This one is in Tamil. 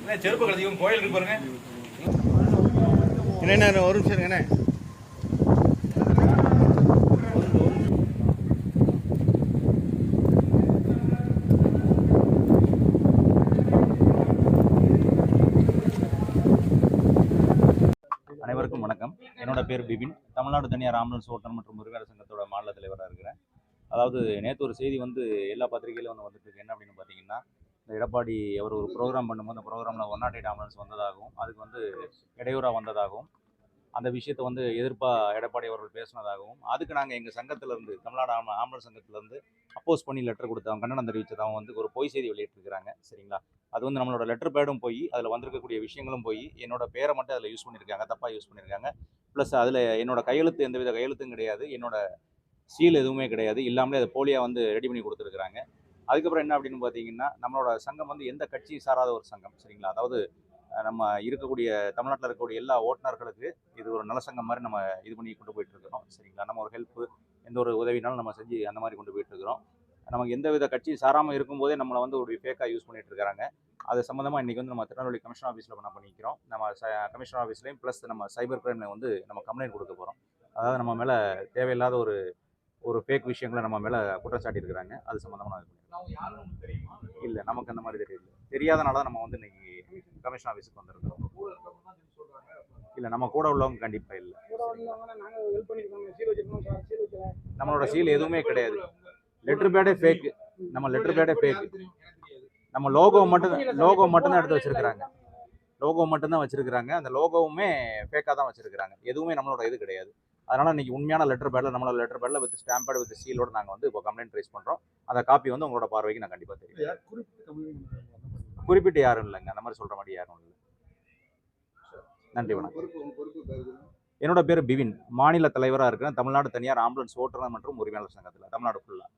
என்ன செருப்பு கழுதிக்கும் கோயில் இருக்கு பாருங்க. என்ன ஒரு நிமிஷம் இருங்கண்ணே அனைவருக்கும் வணக்கம். என்னோட பேர் பிபின். தமிழ்நாடு தனியார் ஆம்புலன்ஸ் ஓட்டுநர் மற்றும் உரிமையாளர் சங்கத்தோட மாநில தலைவராக இருக்கிறேன். அதாவது நேற்று ஒரு செய்தி வந்து எல்லா பத்திரிகையிலும் வந்து வந்துட்டு இருக்கு என்ன அப்படின்னு பார்த்தீங்கன்னா இந்த எடப்பாடி அவர் ஒரு ப்ரோக்ராம் பண்ணும்போது அந்த ப்ரோக்ராமில் ஒன் நாட் எயிட் ஆம்புலன்ஸ் வந்ததாகவும் அதுக்கு வந்து இடையூறாக வந்ததாகவும் அந்த விஷயத்தை வந்து எதிர்ப்பாக எடப்பாடி அவர்கள் பேசினதாகவும் அதுக்கு நாங்கள் எங்கள் சங்கத்திலேருந்து தமிழ்நாடு ஆம்ப ஆம்புலன்ஸ் சங்கத்திலேருந்து அப்போஸ் பண்ணி லெட்டர் கொடுத்தவங்க கண்டனம் தெரிவித்ததாகவும் வந்து ஒரு பொய் செய்தி வெளியிட்டிருக்கிறாங்க. சரிங்களா? அது வந்து நம்மளோட லெட்டர் பேடும் போய் அதில் வந்திருக்கக்கூடிய விஷயங்களும் போய் என்னோட பேரை மட்டும் அதில் யூஸ் பண்ணியிருக்காங்க தப்பாக யூஸ் பண்ணியிருக்காங்க. ப்ளஸ் அதில் என்னோட கையெழுத்து எந்தவித கையெழுத்தும் கிடையாது. என்னோட சீல் எதுவுமே கிடையாது. இல்லாமலே அதை போலியாக வந்து ரெடி பண்ணி கொடுத்துருக்குறாங்க. அதுக்கப்புறம் என்ன அப்படின்னு பார்த்தீங்கன்னா நம்மளோட சங்கம் வந்து எந்த கட்சி சாராத ஒரு சங்கம் சரிங்களா? அதாவது நம்ம இருக்கக்கூடிய தமிழ்நாட்டில் இருக்கக்கூடிய எல்லா ஓட்டுநர்களுக்கு இது ஒரு நல சங்கம் மாதிரி நம்ம இது பண்ணி கொண்டு போயிட்டு இருக்கிறோம் சரிங்களா? நம்ம ஒரு ஹெல்ப்பு எந்த ஒரு உதவினாலும் நம்ம செஞ்சு அந்த மாதிரி கொண்டு போயிட்டு இருக்கிறோம். நமக்கு எந்த வித கட்சி சாராமல் இருக்கும்போதே நம்மளை வந்து ஒரு ஃபேக்காக யூஸ் பண்ணிட்டு இருக்காங்க. அது சம்மந்தமாக இன்றைக்கி வந்து நம்ம திருநெல்வேலி கமிஷன் ஆஃபீஸில் நம்ம பண்ணிக்கிறோம். நம்ம கமிஷனர் ஆஃபீஸ்லேயும் ப்ளஸ் நம்ம சைபர் கிரைமில் வந்து நம்ம கம்ப்ளைண்ட் கொடுக்க போகிறோம் அதாவது நம்ம மேலே தேவையில்லாத ஒரு ஒரு ஃபேக் விஷயங்களை நம்ம மேலே குற்றம் சாட்டியிருக்கிறாங்க அது சம்மந்தமாக நான் இல்லை நமக்கு அந்த மாதிரி தெரியல. தெரியாதனால தான் நம்ம வந்து இன்னைக்கு கமிஷன் ஆஃபீஸுக்கு வந்திருக்கோம். இல்லை நம்ம கூட உள்ளவங்க கண்டிப்பாக இல்லை. நம்மளோட சீல் எதுவுமே கிடையாது. லெட்டர் பேடே ஃபேக் நம்ம லெட்டர் பேடே ஃபேக் நம்ம லோகோ மட்டும் லோகோ மட்டும் தான் எடுத்து வச்சிருக்காங்க லோகோ மட்டும் தான் வச்சிருக்காங்க அந்த லோகோவுமே ஃபேக்காக தான் வச்சிருக்காங்க எதுவுமே நம்மளோட இது கிடையாது. அதனால இன்னைக்கு உண்மையான லெட்டர் பேடில் நம்மளோட லெட்டர் பேடில் வித் ஸ்டாம்பேட் வித் சீலோட நாங்கள் வந்து இப்போ கம்ப்ளைண்ட் ரைஸ் பண்ணுறோம் அந்த காப்பி வந்து உங்களோட பார்வைக்கு நான் கண்டிப்பாக தெரியும் குறிப்பிட்டு யாரும் இல்லைங்க. அந்த மாதிரி சொல்கிற மாதிரி யாரும் இல்லை. நன்றி வணக்கம். என்னோட பேர் பிவின். மாநில தலைவராக இருக்கிறேன். தமிழ்நாடு தனியார் ஆம்புலன்ஸ் ஓட்டுநர் மற்றும் உரிமையாளர் சங்கத்தில். தமிழ்நாடு ஃபுல்லாக